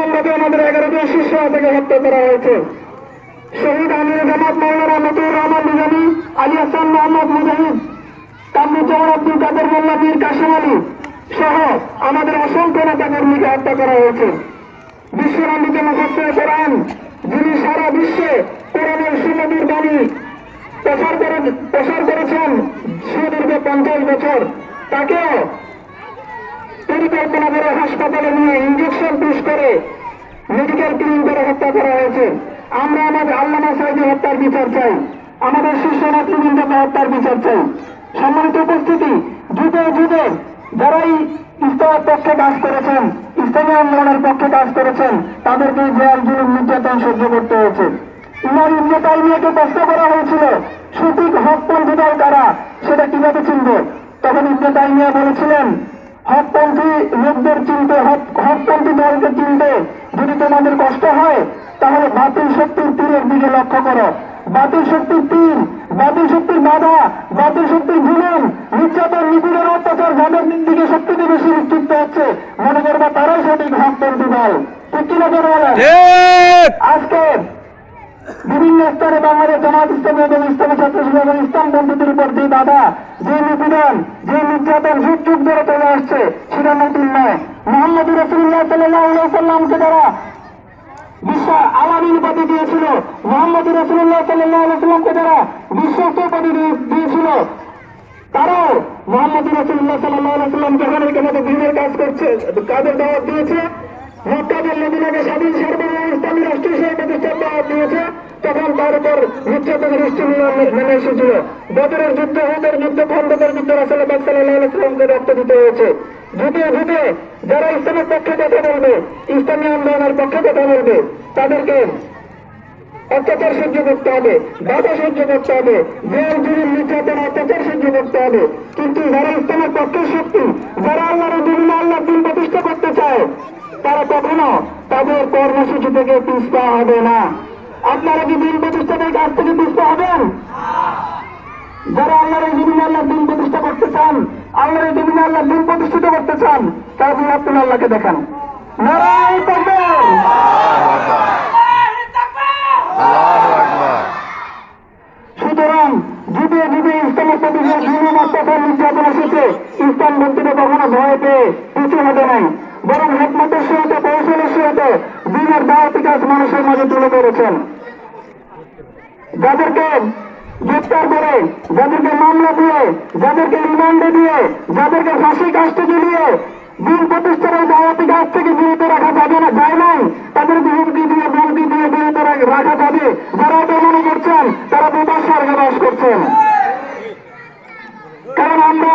নির্মমভাবে আমাদের এগারো জন শিষ্য থেকে হত্যা করা হয়েছে। শহীদ আমির জামাত মৌলানা মতিউর রহমান নিজামী আলী হাসান মোহাম্মদ মুজাহিদ, কামরুজ্জামান আব্দুল কাদের মোল্লা মীর কাশিম আলী সহ আমাদের অসংখ্য নেতা কর্মীকে হত্যা করা হয়েছে। বিশ্বনন্দিত মুখস্থে কোরআন, যিনি সারা বিশ্বে কোরআনের সুনদীর বাণী প্রচার করে প্রসার করেছেন সুদীর্ঘ পঞ্চাশ বছর, তাকেও পরিকল্পনা করে হাসপাতালে নিয়ে পুশ করে মেডিকেল ক্লিন করে হত্যা করা হয়েছে। আমরা আমাদের আল্লামা সাইদি হত্যার বিচার চাই। আমাদের শীর্ষ নেতৃবৃন্দকে হত্যার বিচার চাই। সম্মানিত উপস্থিতি, যুগে যুগে যারাই ইসলামের পক্ষে কাজ করেছেন, ইসলামী আন্দোলনের পক্ষে কাজ করেছেন, তাদেরকে জেল জুলুম নির্যাতন সহ্য করতে হয়েছে। ইমাম ইবনে তাইমিয়াকে প্রশ্ন করা হয়েছিল, সঠিক হকপন্থী দল কারা, সেটা কীভাবে চিনবে? তখন ইবনে তাইমিয়া বলেছিলেন হকপন্থী লোকদের চিনতে, হক- হকপন্থী দলকে চিনতে যদি তোমাদের কষ্ট হয়, তাহলে বাতিল শক্তির তীরের দিকে লক্ষ্য করো। বাতিল শক্তির তীর, বাতিল শক্তির বাধা, বাতিল শক্তির জুলুম, নির্যাতন, নিপীড়ন, অত্যাচার, যাদের দিকে সবথেকে বেশি বিক্ষিপ্ত হচ্ছে, মনে করবা তারাই সঠিক হকপন্থী দল। ঠিক কিনা করে বলেন? স্তরে বাংলাদেশ জামাত ইসলামী এবং ইসলামী ছাত্র শিবির এবং ইসলাম বন্ধুদের উপর যে বাধা, যে নিপীড়ন, যে নির্যাতন যুগ যুগ ধরে চলে আসছে, সেটা নতুন নয়। মোহাম্মদ রসুল্লাহ সাল্লাহ সাল্লামকে যারা বিশ্ব আলামী উপাধি দিয়েছিল, মোহাম্মদ রসুল্লাহ সাল্লাহ সাল্লামকে যারা বিশ্বস্ত উপাধি দিয়ে- দিয়েছিল, তারাও মোহাম্মদ রসুল্লাহ সাল্লাহ সাল্লাম যখন এখানে দিনের কাজ করছে, কাজের দাওয়াত দিয়েছে, মক্কাদের মদিনাকে স্বাধীন সার্বভৌম ইসলামী রাষ্ট্র হিসেবে প্রতিষ্ঠার দাওয়াত দিয়েছে তার উপর নির্যাতনের দৃষ্টি নেমে এসেছিল। বদরের যুদ্ধ, হুদের যুদ্ধ, খন্দকের যুদ্ধ রাসেল বাদ সাল্লাহ রক্ত দিতে হয়েছে। যুগে যুগে যারা ইসলামের পক্ষে কথা বলবে, ইসলামী আন্দোলনের পক্ষে কথা বলবে, তাদেরকে অত্যাচার সহ্য করতে হবে, বাধা সহ্য করতে হবে, জেল জুড়ি নির্যাতন, অত্যাচার সহ্য করতে হবে। কিন্তু যারা ইসলামের পক্ষের শক্তি, যারা আল্লাহর বিভিন্ন আল্লাহ দিন প্রতিষ্ঠা করতে চায়, তারা কখনো তাদের কর্মসূচি থেকে পিছপা হবে না। আপনারা কি দিন প্রতিষ্ঠানের কাছ থেকে তুষ্ট হবেন? যারা আল্লাহর এই জমিন আল্লাহ দিন প্রতিষ্ঠা করতে চান আল্লাহর এই জমিন আল্লাহ দিন প্রতিষ্ঠিত করতে চান তারা দিন আপনি আল্লাহকে দেখান। নারায় তাকবীর! আল্লাহু আকবার। ইসলাম ইসলামপন্থীরা কখনো ভয় পেয়ে পিছু হতে নাই, বরং হেকমতের সহিত কৌশলের সহিত দিনের দাওয়াত কাজ মানুষের মাঝে তুলে ধরেছেন। যাদেরকে গ্রেপ্তার করে, যাদেরকে মামলা দিয়ে, যাদেরকে রিমান্ডে দিয়ে, যাদেরকে ফাঁসি কাজটি দিয়ে দিন প্রতিষ্ঠার ওই দাওয়াতি কাজ থেকে বিরত রাখা যাবে না, যায় নাই তাদেরকে হুমকি দিয়ে বন্দি দিয়ে বিরত রাখা যাবে। যারা এটা মনে করছেন, তারা বিপদ স্বর্গে বাস করছেন। কারণ আমরা